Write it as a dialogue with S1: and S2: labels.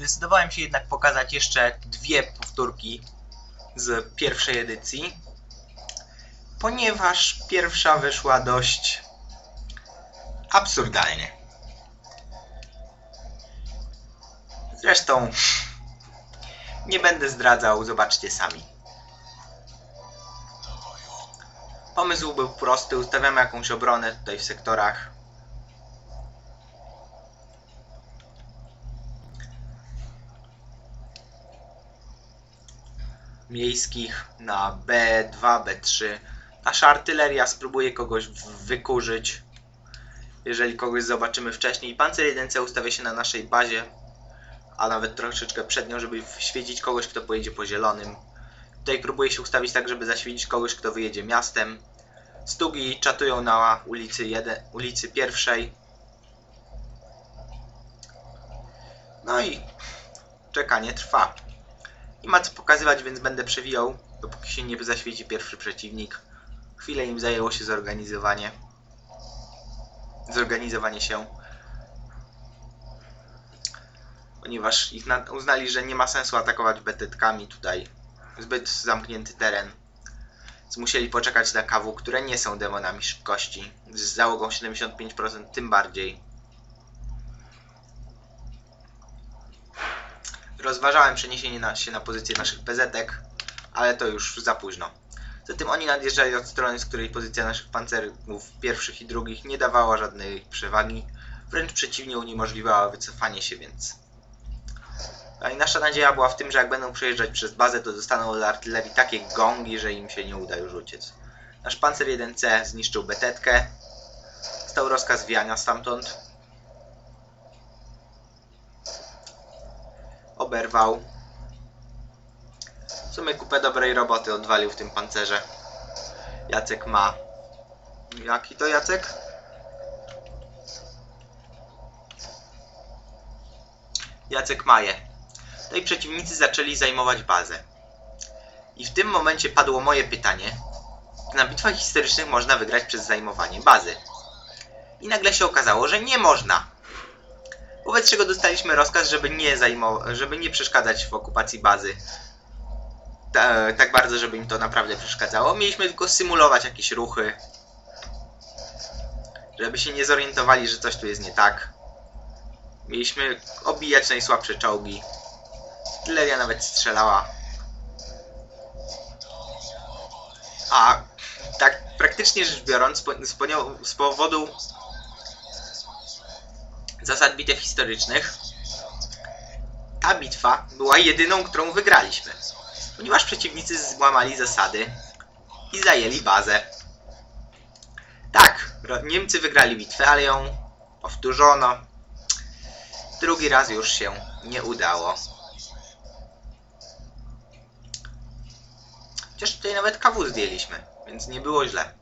S1: zdecydowałem się jednak pokazać jeszcze dwie powtórki z pierwszej edycji, ponieważ pierwsza wyszła dość absurdalnie. Zresztą nie będę zdradzał, zobaczcie sami. Pomysł był prosty, ustawiamy jakąś obronę tutaj w sektorach. Miejskich na B2, B3. Nasza artyleria spróbuje kogoś wykurzyć. Jeżeli kogoś zobaczymy wcześniej. Pancer 1C ustawia się na naszej bazie, a nawet troszeczkę przed nią, żeby świecić kogoś, kto pojedzie po zielonym. Tutaj próbuje się ustawić tak, żeby zaświecić kogoś, kto wyjedzie miastem. Stugi czatują na ulicy, jeden, ulicy pierwszej. No i czekanie trwa. Nie ma co pokazywać, więc będę przewijał, dopóki się nie zaświeci pierwszy przeciwnik. Chwilę im zajęło się zorganizowanie. Zorganizowanie się. Ponieważ ich na, uznali, że nie ma sensu atakować betetkami tutaj. Zbyt zamknięty teren. Więc musieli poczekać na KW, które nie są demonami szybkości. Z załogą 75% tym bardziej. Rozważałem przeniesienie na, się na pozycję naszych PZ-ek, ale to już za późno. Zatem oni nadjeżdżali od strony, z której pozycja naszych pancerów pierwszych i drugich nie dawała żadnej przewagi. Wręcz przeciwnie, uniemożliwiała wycofanie się, więc... No i nasza nadzieja była w tym, że jak będą przejeżdżać przez bazę, to dostaną od artylerii takie gongi, że im się nie uda już uciec. Nasz pancer 1C zniszczył betetkę. Stał rozkaz wijania stamtąd. Oberwał. W sumie kupę dobrej roboty odwalił w tym pancerze. Jacek ma... Jaki to Jacek? Jacek Maje. I przeciwnicy zaczęli zajmować bazę. I w tym momencie padło moje pytanie. Na bitwach historycznych można wygrać przez zajmowanie bazy. I nagle się okazało, że nie można. Wobec czego dostaliśmy rozkaz, żeby nie, żeby nie przeszkadzać w okupacji bazy. Ta, tak bardzo, żeby im to naprawdę przeszkadzało. Mieliśmy tylko symulować jakieś ruchy. Żeby się nie zorientowali, że coś tu jest nie tak. Mieliśmy obijać najsłabsze czołgi. Artyleria nawet strzelała. A tak praktycznie rzecz biorąc, z powodu zasad bitew historycznych, ta bitwa była jedyną, którą wygraliśmy. Ponieważ przeciwnicy złamali zasady i zajęli bazę. Tak, Niemcy wygrali bitwę, ale ją powtórzono. Drugi raz już się nie udało. Chociaż tutaj nawet KW zdjęliśmy, więc nie było źle.